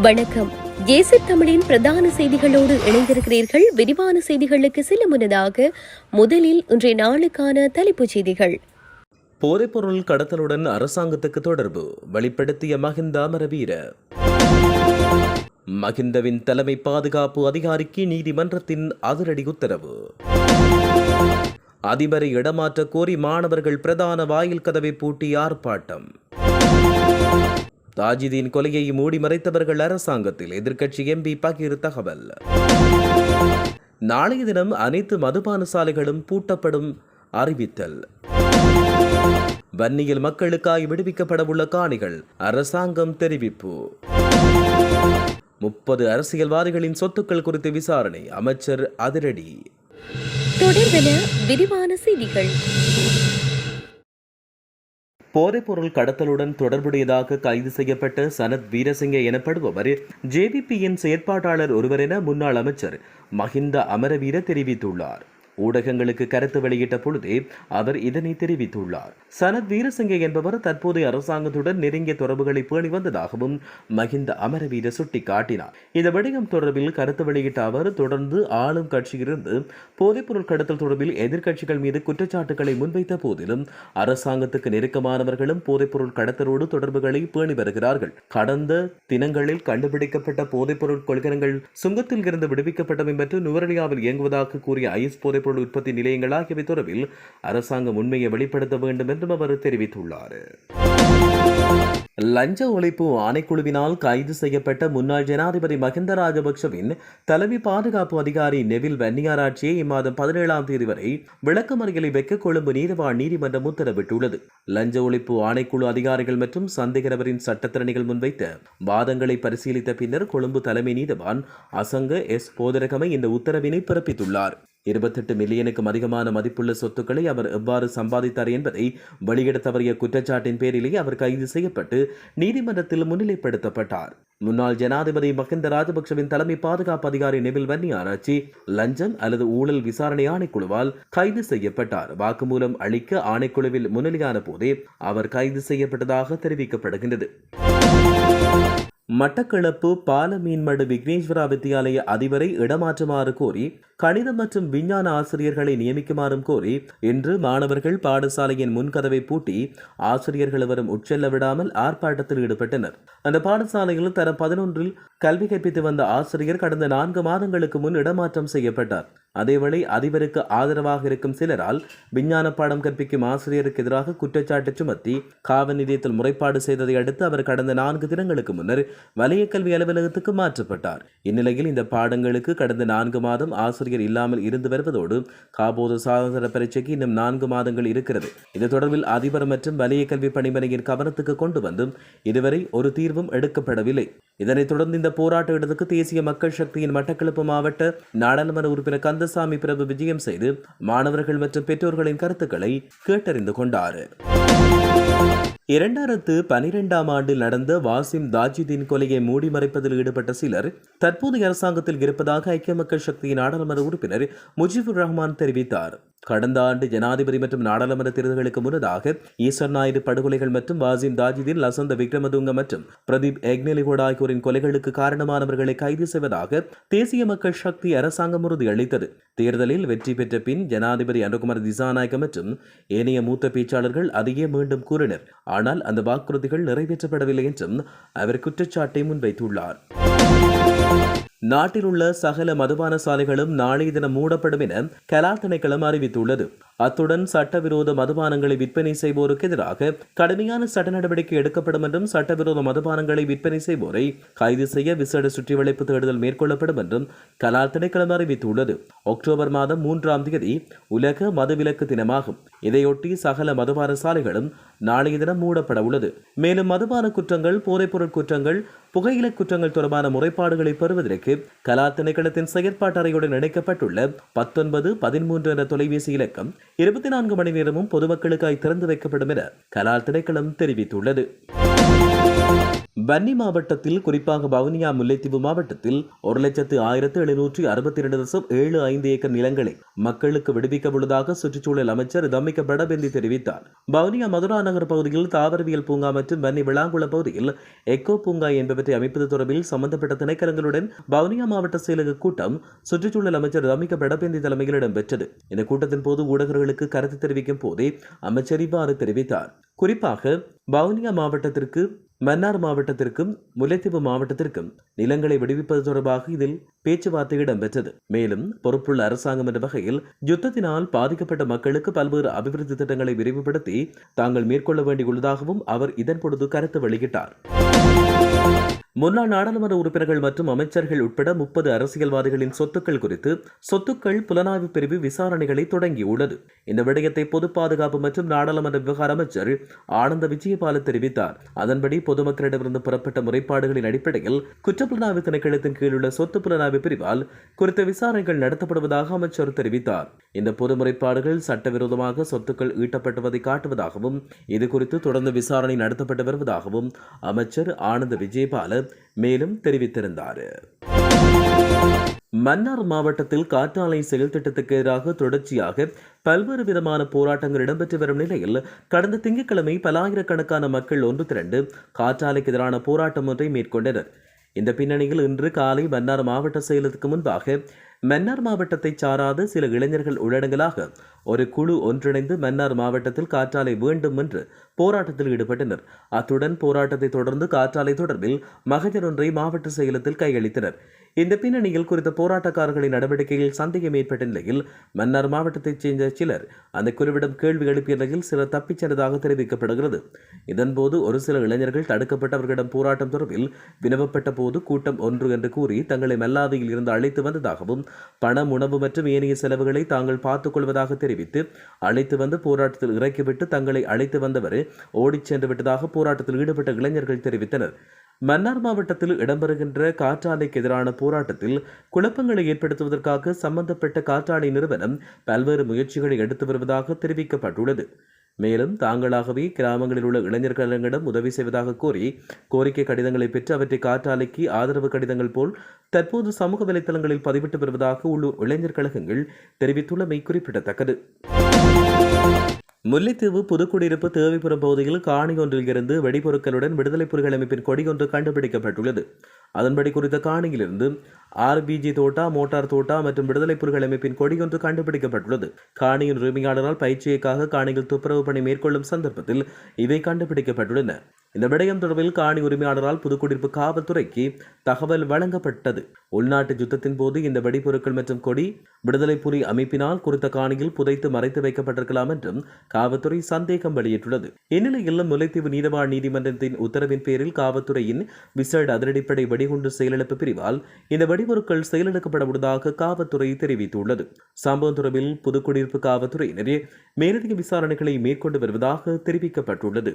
வணக்கம். ஏசி தமிழின் பிரதான செய்திகளோடு இணைந்திருக்கிறீர்கள். விரிவான செய்திகளுக்கு சில முன்னதாக முதலில் இன்றைய நாளுக்கான தலைப்புச் செய்திகள். போதைப்பொருள் கடத்தலுடன் அரசாங்கத்துக்கு தொடர்பு வெளிப்படுத்திய மகிந்த அமரவீர. மகிந்தவின் தலைமை பாதுகாப்பு அதிகாரிக்கு நீதிமன்றத்தின் அதிரடி உத்தரவு. அதிபரை இடமாற்ற கோரி மாணவர்கள் பிரதான வாயில் கதவை பூட்டி ஆர்ப்பாட்டம். தாஜிதீன் கொலையை மூடி மறைத்தவர்கள் அரசாங்கத்தில் எதிர்க்கட்சி எம்பி பகிர் தகவல். நாளைய தினம் அனைத்து மதுபான சாலைகளும் பூட்டப்படும் அறிவித்தல். வன்னியில் மக்களுக்காய் விடுவிக்கப்படவுள்ள காணிகள் அரசாங்கம் தெரிவிப்பு. முப்பது அரசியல்வாதிகளின் சொத்துக்கள் குறித்து விசாரணை அமைச்சர் அதிரடி. தொடர்பென விரிவான செய்திகள். போதைப்பொருள் கடத்தலுடன் தொடர்புடையதாக கைது செய்யப்பட்ட சனத் வீரசிங்க எனப்படுபவர். ஜேவிபியின் செயற்பாட்டாளர் ஒருவர் என முன்னாள் அமைச்சர் மஹிந்த அமரவீர தெரிவித்துள்ளார். ஊடகங்களுக்கு கருத்து வெளியிட்ட பொழுதே அவர் இதனை தெரிவித்துள்ளார். சனத் வீரசிங்க என்பவர் தற்போதைய அரசாங்கத்துடன் நெருங்கிய தொடர்புகளை பேணி வந்ததாகவும் மஹிந்த அமரவீர சுட்டிக்காட்டினார். இந்த விடயம் தொடர்பில் கருத்து வெளியிட்ட அவர் தொடர்ந்து ஆளும் கட்சியிலிருந்து போதைப்பொருள் கடத்தல் தொடர்பில் எதிர்க்கட்சிகள் மீது குற்றச்சாட்டுகளை முன்வைத்த போதிலும் அரசாங்கத்துக்கு நெருக்கமானவர்களும் போதைப்பொருள் கடத்தலோடு தொடர்புகளை பேணி வருகிறார்கள். கடந்த தினங்களில் கண்டுபிடிக்கப்பட்ட போதைப்பொருள் கொள்கலங்கள் சுங்கத்தில் இருந்து விடுவிக்கப்பட்டவை மற்றும் நுவரலியாவில் இயங்குவதாக கூறிய ஐஸ் போதைப்பொருள் உற்பத்தி நிலையங்கள் ஆகியவை தொடர்பில் அரசாங்கம் உண்மையை வெளிப்படுத்த வேண்டும் என்றும் அவர் தெரிவித்துள்ளார். லஞ்ச ஒழிப்பு ஆணைக்குழுவினால் கைது செய்யப்பட்ட முன்னாள் ஜனாதிபதி மஹிந்த ராஜபக்சவின் தலைமை பாதுகாப்பு அதிகாரி நெவில் வன்னியாராட்சியை இம்மாதம் பதினேழாம் தேதி வரை விளக்கமறியலை வைக்க கொழும்பு நீதவான் நீதிமன்றம் உத்தரவிட்டுள்ளது. லஞ்ச ஒழிப்பு ஆணைக்குழு அதிகாரிகள் மற்றும் சந்தேகநபரின் சட்டத்திறனிகள் முன்வைத்த வாதங்களை பரிசீலித்த பின்னர் கொழும்பு தலைமை நீதிவான் அசங்க எஸ். போதரகமை இந்த உத்தரவினை பிறப்பித்துள்ளார். இருபத்தெட்டு மில்லியனுக்கும் அதிகமான மதிப்புள்ள சொத்துக்களை அவர் எவ்வாறு சம்பாதித்தார் என்பதை வெளியிட தவறிய குற்றச்சாட்டின் பேரிலேயே அவர் கைது செய்யப்பட்டு நீதிமன்றத்தில் முன்னிலைப்படுத்தப்பட்டார். முன்னாள் ஜனாதிபதி மஹிந்த ராஜபக்சவின் தலைமை பாதுகாப்பு அதிகாரி நெவில் வன்னி ஆராய்ச்சி லஞ்சம் அல்லது ஊழல் விசாரணை ஆணைக்குழுவால் கைது செய்யப்பட்டார். வாக்குமூலம் அளிக்க ஆணைக்குழுவில் முன்னிலையான போதே அவர் கைது செய்யப்பட்டதாக தெரிவிக்கப்படுகின்றது. மட்டக்களப்பு பால மீன்மடு விக்னேஸ்வரா வித்தியாலய அதிபரை இடமாற்றுமாறு கோரி கணிதம் மற்றும் விஞ்ஞான ஆசிரியர்களை நியமிக்குமாறும் கோரி இன்று மாணவர்கள் பாடசாலையின் முன்கதவை பூட்டி ஆசிரியர்கள் வரும் உட்செல்ல விடாமல் ஆர்ப்பாட்டத்தில் ஈடுபட்டனர். அந்த பாடசாலையில் தர பதினொன்றில் கல்வி கற்பித்து வந்த ஆசிரியர் கடந்த நான்கு மாதங்களுக்கு முன் இடமாற்றம் செய்யப்பட்டார். அதேவேளை அதிபருக்கு ஆதரவாக இருக்கும் சிலரால் விஞ்ஞான பாடம் கற்பிக்கும் ஆசிரியருக்கு எதிராக குற்றச்சாட்டு சுமத்தி காவல் நிலையத்தில் முறைப்பாடு செய்ததை அடுத்து அவர் கடந்த நான்கு தினங்களுக்கு முன்னர் வலய கல்வி அலுவலகத்துக்கு மாற்றப்பட்டார். இந்நிலையில் இந்த பாடங்களுக்கு கடந்த நான்கு மாதம் ஆசிரியர் இல்லாமல் இருந்து வருவதோடு காபோது சாதன பரீட்சைக்கு இன்னும் நான்கு மாதங்கள் இருக்கிறது. இது தொடர்பில் அதிபர் மற்றும் வலய கல்வி பணிமனையின் கவனத்துக்கு கொண்டு வந்தும் இதுவரை ஒரு தீர்வும் எடுக்கப்படவில்லை. இதனைத் தொடர்ந்து இந்த போராட்ட இடத்துக்கு தேசிய மக்கள் சக்தியின் மட்டக்களப்பு மாவட்ட நாடாளுமன்ற உறுப்பினர் கந்தசாமி பிரபு விஜயம் செய்து மாணவர்கள் மற்றும் பெற்றோர்களின் கருத்துக்களை கேட்டறிந்து கொண்டார். இரண்டாயிரத்து பனிரெண்டாம் ஆண்டில் நடந்த வாசிம் தாஜிதீன் கொலையை மூடி மறைப்பதில் ஈடுபட்ட சிலர் தற்போதைய அரசாங்கத்தில் இருப்பதாக ஐக்கிய மக்கள் சக்தியின் நாடாளுமன்ற உறுப்பினர் முஜிபுர் ரஹ்மான் தெரிவித்தார். கடந்த ஆண்டு ஜனாதிபதி மற்றும் நாடாளுமன்ற தேர்தல்களுக்கு முன்னதாக ஈஸ்வர் நாயுடு படுகொலைகள் மற்றும் வாசிம் தாஜிதீன் லசந்த விக்ரமதுங்க மற்றும் பிரதீப் எக்னெலிகோட் ஆகியோரின் கொலைகளுக்கு காரணமானவர்களை கைது செய்வதாக தேசிய மக்கள் சக்தி அரசாங்கம் உறுதியளித்தது. தேர்தலில் வெற்றி பெற்ற பின் ஜனாதிபதி அனுகுமார் திசாநாயக்க மற்றும் ஏனைய மூத்த பேச்சாளர்கள் அதையே மீண்டும் கூறினர். ஆனால் அந்த வாக்குறுதிகள் நிறைவேற்றப்படவில்லை என்றும் அவர் குற்றச்சாட்டை முன்வைத்துள்ளார். நாட்டில் உள்ள சகல மதுபான சாலைகளும் நாளைய தினம் மூடப்படும் என கலா திணைக்களம் அறிவித்துள்ளது. அத்துடன் சட்டவிரோத மதுபானங்களை விற்பனை செய்வோருக்கு எதிராக கடுமையான சட்ட நடவடிக்கை எடுக்கப்படும் என்றும் சட்டவிரோத மதுபானங்களை விற்பனை செய்வோரை கைது செய்ய விசேட சுற்றிவளைப்பு தேடுதல் மேற்கொள்ளப்படும் என்றும் கலால் திணைக்களம் அறிவித்துள்ளது. அக்டோபர் மாதம் மூன்றாம் தேதி உலக மதுவிலக்கு தினமாகும். இதையொட்டி சகல மதுபான சாலைகளும் நாளைய தினம் மூடப்பட உள்ளது. மேலும் மதுபான குற்றங்கள் போதைப்பொருள் குற்றங்கள் புகையிலை குற்றங்கள் தொடர்பான முறைப்பாடுகளை பெறுவதற்கு கலா திணைக்களத்தின் செயற்பாட்டு அறையுடன் இணைக்கப்பட்டுள்ள பத்தொன்பது பதிமூன்று என்ற தொலைபேசி இலக்கம் இருபத்தி நான்கு மணி நேரமும் பொதுமக்களுக்காய் திறந்து வைக்கப்படும் என கலால் திணைக்களம் தெரிவித்துள்ளது. வன்னி மாவட்டத்தில் குறிப்பாக வவுனியா முல்லைத்தீவு மாவட்டத்தில் ஒரு லட்சத்து ஆயிரத்து எழுநூற்றி அறுபத்தி இரண்டு தசம் ஏழு ஐந்து ஏக்கர் நிலங்களை மக்களுக்கு விடுவிக்க உள்ளதாக சுற்றுச்சூழல் அமைச்சர் தம்மிக்க படபெந்தி தெரிவித்தார். வவுனியா மதுரா நகர் பகுதியில் தாவரவியல் பூங்கா மற்றும் வன்னி விளாங்குளம் பகுதியில் எக்கோ பூங்கா என்பவற்றை அமைப்பது தொடர்பில் சம்பந்தப்பட்ட திணைக்களங்களுடன் வவுனியா மாவட்ட செயலக கூட்டம் சுற்றுச்சூழல் அமைச்சர் தம்மிக்க படபெந்தி தலைமையில் இடம்பெற்றது. இந்த கூட்டத்தின் போது ஊடகர்களுக்கு கருத்து தெரிவிக்கும் போதே அமைச்சர் இவ்வாறு தெரிவித்தார். குறிப்பாக வவுனியா மாவட்டத்திற்கு மன்னார் மாவட்டத்திற்கும் முல்லைத்தீவு மாவட்டத்திற்கும் நிலங்களை விடுவிப்பது தொடர்பாக இதில் பேச்சுவார்த்தை இடம்பெற்றது. மேலும் பொறுப்புள்ள அரசாங்கம் என்ற வகையில் யுத்தத்தினால் பாதிக்கப்பட்ட மக்களுக்கு பல்வேறு அபிவிருத்தி திட்டங்களை விரிவுபடுத்தி தாங்கள் மேற்கொள்ள வேண்டியுள்ளதாகவும் அவர் இதன் பொழுது கருத்து வெளியிட்டார். முன்னாள் நாடாளுமன்ற உறுப்பினர்கள் மற்றும் அமைச்சர்கள் உட்பட முப்பது அரசியல்வாதிகளின் சொத்துக்கள் குறித்து சொத்துக்கள் புலனாய்வு பிரிவு விசாரணைகளை தொடங்கியுள்ளது. இந்த விடயத்தை பொது பாதுகாப்பு மற்றும் நாடாளுமன்ற விவகார அமைச்சர் ஆனந்த விஜயபால தெரிவித்தார். அதன்படி பொதுமக்களிடமிருந்து புறப்பட்ட முறைப்பாடுகளின் அடிப்படையில் குற்றப்புலனாய்வு திணைக்களத்தின் கீழ் உள்ள சொத்து புலனாய்வு பிரிவால் குறித்த விசாரணைகள் நடத்தப்படுவதாக அமைச்சர் தெரிவித்தார். இந்த பொது முறைப்பாடுகள் சட்டவிரோதமாக சொத்துக்கள் ஈட்டப்பட்டுவதை காட்டுவதாகவும் இது குறித்து தொடர்ந்து விசாரணை நடத்தப்பட்டு வருவதாகவும் அமைச்சர் ஆனந்த விஜயபால மேலும் தெரிவித்திருந்தார். மன்னார் மாவட்டத்தில் காற்றாலை செயல் திட்டத்துக்கு எதிராக தொடர்ச்சியாக பல்வேறு விதமான போராட்டங்கள் இடம்பெற்று வரும் நிலையில் கடந்த திங்கட்கிழமை பலாயிரக்கணக்கான மக்கள் ஒன்று திரண்டு காற்றாலைக்கு எதிரான போராட்டம் ஒன்றை மேற்கொண்டனர். இந்த பின்னணியில் இன்று காலை மன்னார் மாவட்ட செயலத்துக்கு முன்பாக மன்னார் மாவட்டத்தைச் சாராத சில இளைஞர்கள் உள்ளடங்கலாக ஒரு குழு ஒன்றிணைந்து மன்னார் மாவட்டத்தில் காற்றாலை வேண்டும் என்று போராட்டத்தில் ஈடுபட்டனர். அத்துடன் போராட்டத்தை தொடர்ந்து காற்றாலை தொடர்பில் மகஜர் ஒன்றை மாவட்ட செயலத்தில் கையளித்தனர். இந்த பின்னணியில் குறித்த போராட்டக்காரர்களின் நடவடிக்கையில் சந்தேகம் ஏற்பட்ட நிலையில் மன்னார் மாவட்டத்தைச் சேர்ந்த சிலர் அந்த குழுவிடம் கேள்வி எழுப்பிய நிலையில் சிலர் தப்பிச் சென்றதாக தெரிவிக்கப்படுகிறது. இதன்போது ஒரு சில இளைஞர்கள் தடுக்கப்பட்டவர்களிடம் போராட்டம் தொடர்பில் வினவப்பட்ட போது கூட்டம் ஒன்று என்று கூறி தங்களை மல்லாதியில் இருந்து அழைத்து வந்ததாகவும் பணம் உணவு மற்றும் ஏனைய செலவுகளை தாங்கள் பார்த்துக் கொள்வதாக தெரிவித்து அழைத்து வந்து போராட்டத்தில் இறக்கிவிட்டு தங்களை அழைத்து வந்தவர் ஓடிச் சென்று விட்டதாக போராட்டத்தில் ஈடுபட்ட இளைஞர்கள் தெரிவித்தனர். மன்னார் மாவட்டத்தில் இடம்பெறுகின்ற காற்றாலைக்கு எதிரான போராட்டத்தில் குழப்பங்களை ஏற்படுத்துவதற்காக சம்பந்தப்பட்ட காற்றாலை நிறுவனம் பல்வேறு முயற்சிகளை எடுத்து வருவதாக தெரிவிக்கப்பட்டுள்ளது. மேலும் தாங்களாகவே கிராமங்களில் உள்ள இளைஞர்களிடம் உதவி செய்வதாக கூறி கோரிக்கை கடிதங்களை பெற்று அவற்றை காற்றாலைக்கு ஆதரவு கடிதங்கள் போல் தற்போது சமூக வலைதளங்களில் பதிவிட்டு வருவதாக உள்ளூர் இளைஞர் கழகங்கள் தெரிவித்துள்ளமை குறிப்பிடத்தக்கது. முல்லைத்தீவு புதுக்குடியிருப்பு தேவைப்புறம் பகுதியில் காணி ஒன்றில் இருந்து வெடிபொருட்களுடன் விடுதலை புலிகள் அமைப்பின் கொடி ஒன்று கண்டுபிடிக்கப்பட்டுள்ளது. அதன்படி குறித்த காணியிலிருந்து ஆர்பிஜி தோட்டா மோட்டார் தோட்டா மற்றும் விடுதலை புலிகள் அமைப்பின் கொடி ஒன்று கண்டுபிடிக்கப்பட்டுள்ளது. காணியின் உரிமையாளரால் பயிற்சியைக்காக காணியில் துப்புரவு பணி மேற்கொள்ளும் சந்தர்ப்பத்தில் இவை கண்டுபிடிக்கப்பட்டுள்ளன. இந்த விடயம் தொடர்பில் காணி உரிமையாளரால் புதுக்குடியிருப்பு காவல்துறைக்கு தகவல் வழங்கப்பட்டது. உள்நாட்டு யுத்தத்தின் போது இந்த வெடிபொருட்கள் மற்றும் கொடி விடுதலை புலி அமைப்பினால் குறித்த காணியில் புதைத்து மறைத்து வைக்கப்பட்டிருக்கலாம் என்றும் காவல்துறை சந்தேகம் வெளியிட்டுள்ளது. இந்நிலையில் முல்லைத்தீவு நீதவான் நீதிமன்றத்தின் உத்தரவின் பேரில் காவல்துறையின் விசேட அதிரடிப்படை வெடிகுண்டு செயலிழப்பு பிரிவால் இந்த வெடிபொருட்கள் செயலிழக்கப்பட உள்ளதாக காவல்துறை தெரிவித்துள்ளது. சம்பவம் தொடர்பில் புதுக்குடியிருப்பு காவல்துறையினரே மேலதிக விசாரணைகளை மேற்கொண்டு வருவதாக தெரிவிக்கப்பட்டுள்ளது.